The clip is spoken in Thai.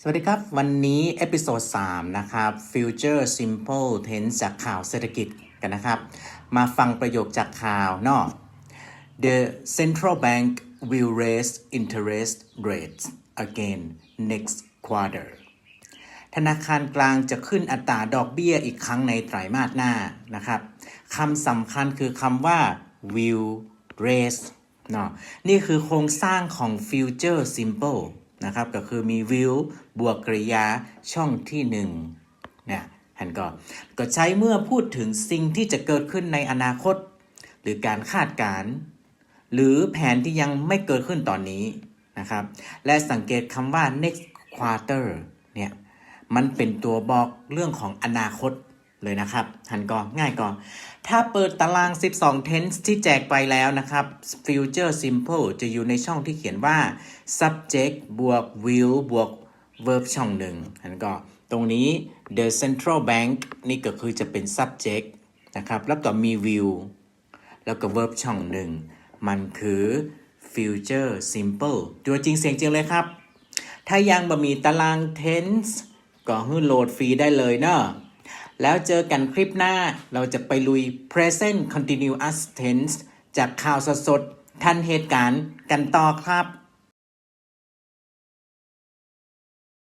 สวัสดีครับ วันนี้เอพิโซด3นะครับ Future Simple Tense จากข่าวเศรษฐกิจกันนะครับ มาฟังประโยคจากข่าวเนอะ The central bank will raise interest rates again next quarter ธนาคารกลางจะขึ้นอัตราดอกเบี้ยอีกครั้งในไตรมาสหน้านะครับคำสำคัญคือคำว่า will raise เนาะนี่คือโครงสร้างของ future simple นะครับ ก็คือมี will บวกกริยาช่องที่หนึ่งเนี่ยหันก็ก็ใช้เมื่อพูดถึงสิ่งที่จะเกิดขึ้นในอนาคต หรือการคาดการณ์หรือแผนที่ยังไม่เกิดขึ้นตอนนี้นะครับ และสังเกตคำว่า next quarter เนี่ย มันเป็นตัวบอกเรื่องของอนาคต เลยนะครับหันก็ง่ายก็ถ้าเปิดตาราง 12 tense ที่แจกไปแล้วนะครับ future simple จะอยู่ในช่องที่เขียนว่า subject บวก will บวก verb ช่องหนึ่งหันก็ตรงนี้ the central bank นี่ก็คือจะเป็น subject นะครับ แล้วก็มี will แล้วก็ verb ช่องหนึ่งมันคือ future simple ตัวจริงเสียงจริงเลยครับ ถ้ายังบ่มีตาราง tense ก็ให้โหลดฟรีได้เลยเนอะ แล้วเจอกันคลิปหน้าเราจะไปลุย present continuous tense จากข่าวสดๆทันเหตุการณ์กันต่อครับ